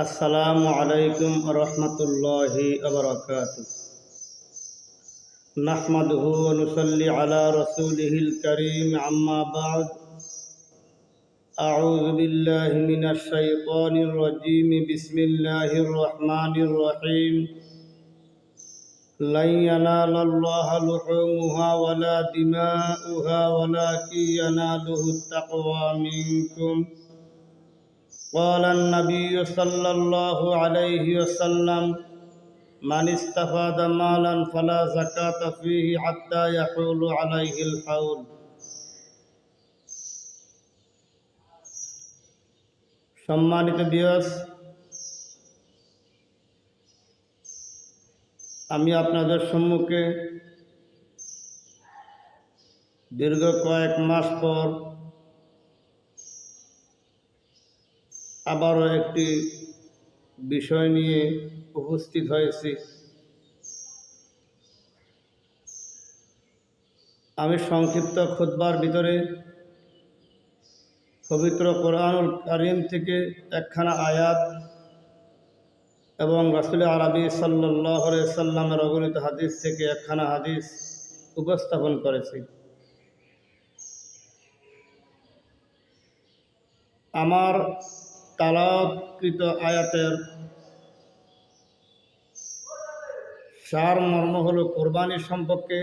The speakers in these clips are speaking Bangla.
السلام عليكم ورحمة الله وبركاته. نحمده ونصلي على رسوله الكريم عما بعد. أعوذ بالله من الشيطان الرجيم. بسم الله الرحمن الرحيم. لن ينال الله لحومها ولا دماؤها ولكن يناله التقوى منكم. قال النبي صلى الله عليه وسلم من استفاد مالا فلا زكاة فيه حتى يحول عليه الحول সম্মানিত দিবস আমি আপনাদের সম্মুখে দীর্ঘ কয়েক মাস পর আবারও একটি বিষয় নিয়ে উপস্থিত হয়েছি। আমি সংক্ষিপ্ত খুতবার ভিতরে পবিত্র কোরআনুল করিম থেকে একখানা আয়াত এবং রাসুল আরবি সাল্লাহ সাল্লামের অগণিত হাদিস থেকে একখানা হাদিস উপস্থাপন করেছি। আমার তালাকৃত আয়াতের সার মর্ম হল কোরবানি সম্পর্কে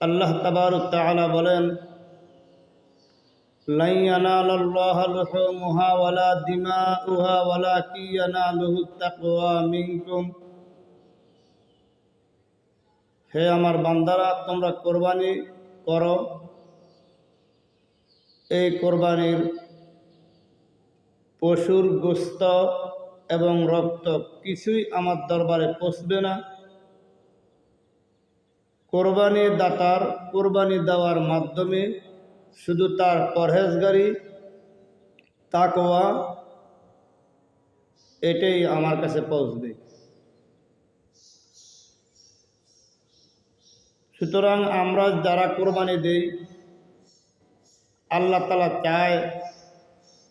আল্লাহ তাবারুক তাআলা বলেন لن ينال الله لحومها ولا دماؤها ولكن يناله التقوى منكم হে আমার বান্দারা তোমরা কোরবানি করো এই কোরবানির পশুর গোস্ত এবং রক্ত কিছুই আমার দরবারে পৌঁছবে না। কোরবানি দাতার কোরবানি দেওয়ার মাধ্যমে শুধু তার পরহেজগারি তাকোয়া এটাই আমার কাছে পৌঁছবে। সুতরাং আমরা যারা কোরবানি দেই, আল্লাহ তালা চায়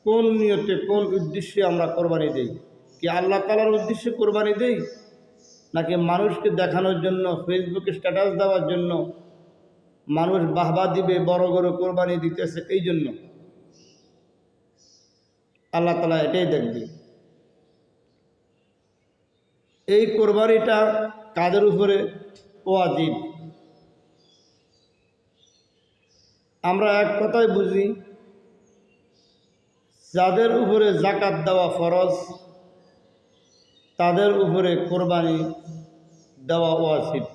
কোন নিয়তে কোন উদ্দেশ্যে আমরা কোরবানি দেই? কি আল্লাহ তালার উদ্দেশ্যে কোরবানি দেই? নাকি মানুষকে দেখানোর জন্য, ফেসবুকে স্ট্যাটাস দেওয়ার জন্য মানুষ বাহবা দিবে, বড় বড় কোরবানি দিতেছে, এই জন্য? আল্লাহ তালা এটাই দেখবে। এই কোরবানিটা কাদের উপরে ওয়াজিব? আমরা এক কথায় বুঝি যাদের উপরে জাকাত দেওয়া ফরজ, তাদের উপরে কোরবানি দেওয়া ওয়াজিব।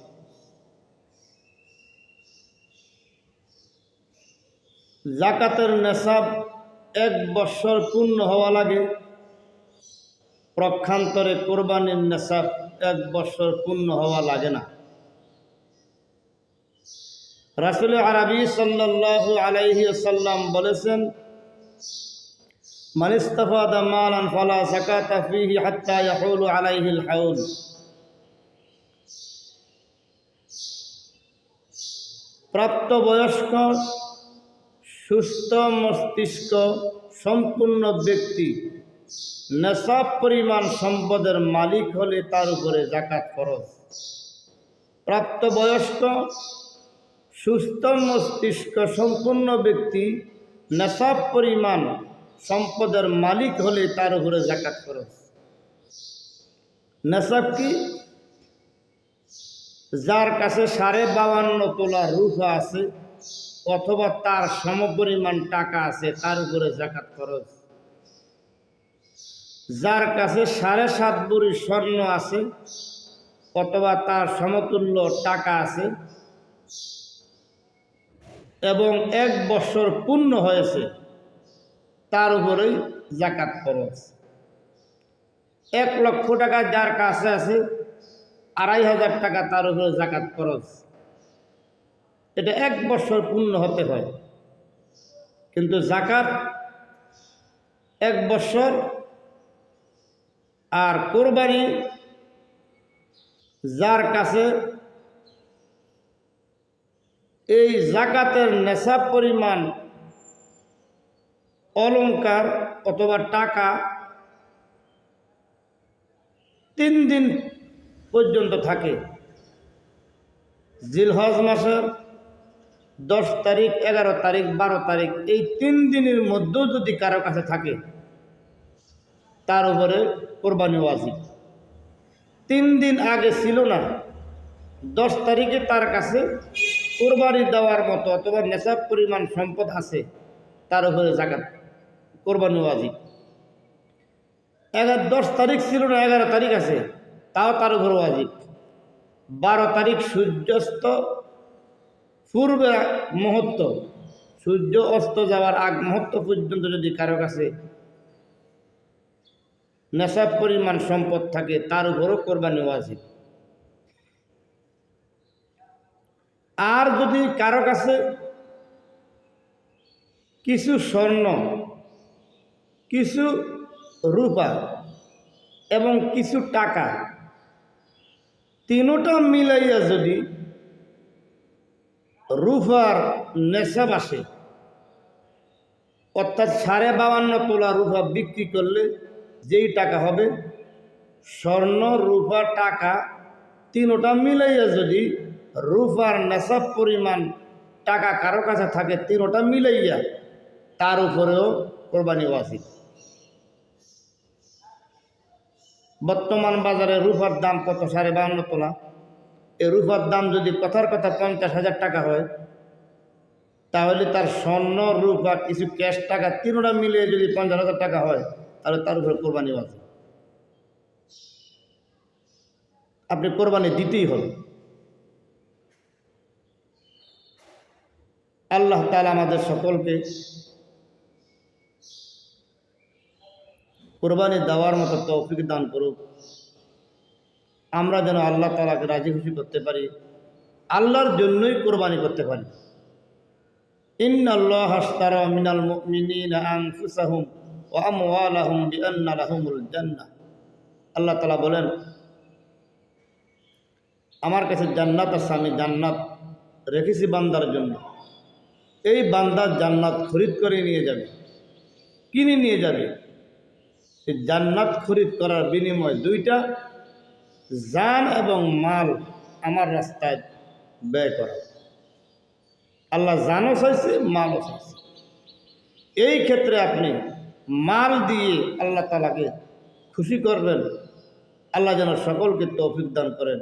জাকাতের নেশাব এক বৎসর পূর্ণ হওয়া লাগে প্রক্ষান্তরে কোরবানির নেশাব এক বৎসর পূর্ণ হওয়া লাগে না। রাসুল আরবি সাল্লাহ আলাইহি সাল্লাম বলেছেন من استفاد مالا فلا زكاة فيه حتى يحول عليه الحول প্রাপ্তবয়স্ক সুস্থ মস্তিষ্ক সম্পূর্ণ ব্যক্তি নেশাব পরিমাণ সম্পদের মালিক হলে তার উপরে জাকাত খরচ প্রাপ্তবয়স্ক সুস্থ মস্তিষ্ক সম্পূর্ণ ব্যক্তি নেশাব পরিমাণ সম্পদের মালিক হলে তার উপরে জাকাত খরচ নেশাব কি? যার কাছে সাড়ে বাউান্ন তোলা রুফা আছে অথবা তার সমপরিমাণ টাকা আছে, তার উপরে জাকাত খরচ যার কাছে সাড়ে সাত বুড়ি স্বর্ণ আছে অথবা তার সমতুল্য টাকা আছে এবং এক বছর পূর্ণ হয়েছে তার উপরেই জাকাত খরচ এক লক্ষ টাকা যার কাছে আছে, আড়াই হাজার টাকা তার উপরে জাকাত খরচ এটা এক বছর পূর্ণ হতে হয়। কিন্তু জাকাত এক বছর আর কোরবানি যার কাছে এই জাকাতের নেশা পরিমাণ অলংকার অথবা টাকা তিন দিন পর্যন্ত থাকে। জিলহজ মাসের দশ তারিখ, এগারো তারিখ, বারো তারিখ, এই তিন দিনের মধ্যেও যদি কারও কাছে থাকে, তার উপরে কোরবানি ওয়াজিব। তিন দিন আগে ছিল না, দশ তারিখে তার কাছে কোরবানি দেওয়ার মতো অথবা নেশাব পরিমাণ সম্পদ আছে, তার উপরে জাকাত। কোরবানি ওয়াজিব এগারো, দশ তারিখ ছিল না, এগারো তারিখ আছে, তাও তার উপর ওয়াজিব বারো তারিখ সূর্যাস্ত, পূর্বে মুহূর্ত, সূর্য অস্ত যাওয়ার আগ মুহূর্ত পর্যন্ত যদি কারও কাছে নেশাব পরিমাণ সম্পদ থাকে, তার উপরও কোরবানি ওয়াজিব আর যদি কারও কাছে কিছু স্বর্ণ কিছু রূপা এবং কিছু টাকা। তিনোটা মিলাইয়া যদি রূপার নেশাব আসে, অর্থাৎ সাড়ে বাউান্ন তোলা রূপা বিক্রি করলে যেই টাকা হবে, স্বর্ণ, রূপা, টাকা, তিনোটা মিলাইয়া যদি রূপার নেশাব পরিমাণ টাকা কারও কাছে থাকে, তিনোটা মিলাইয়া তার উপরেও কোরবানি ওয়াজিব বর্তমান বাজারে রূপার দাম কত? সাড়ে বাউন্ন তোলা। এই রূপার দাম যদি কথার কথা পঞ্চাশ হাজার টাকা হয়, তাহলে তার স্বর্ণ, রূপা কিছু ক্যাশ টাকা তিনোটা মিলিয়ে যদি পঞ্চাশ হাজার টাকা হয়, তাহলে তার উপরে কোরবানি আছে। আপনি কোরবানি দিতেই হবে। আল্লাহ তালা আমাদের সকলকে কোরবানি দেওয়ার মতো তৌফিক দান করুক। আমরা যেন আল্লাহ তালাকে রাজি খুশি করতে পারি, আল্লাহর জন্যই কোরবানি করতে পারি। আল্লাহ হাস্তারা মিনাল মুমিনিনা আনফুসাহুম ওয়া আমওয়ালাহুম বিআন্না লাহুমুল জান্নাহ। আল্লাহ তাআলা বলেন, আমার কাছে জান্নাত আছে, আমি জান্নাত রেখেছি বান্দার জন্য। এই বান্দার জান্নাত খরিদ করে নিয়ে যাবে, কিনে নিয়ে যাবে এই জান্নাত খরিদ করার বিনিময় দুইটা জান এবং মাল আমার রাস্তায় ব্যয় করা। আল্লাহ জানও চাইছে, মালও চাইছে। এই ক্ষেত্রে আপনি মাল দিয়ে আল্লাহ তালাকে খুশি করবেন। আল্লাহ যেন সকলকে তৌফিক দান করেন।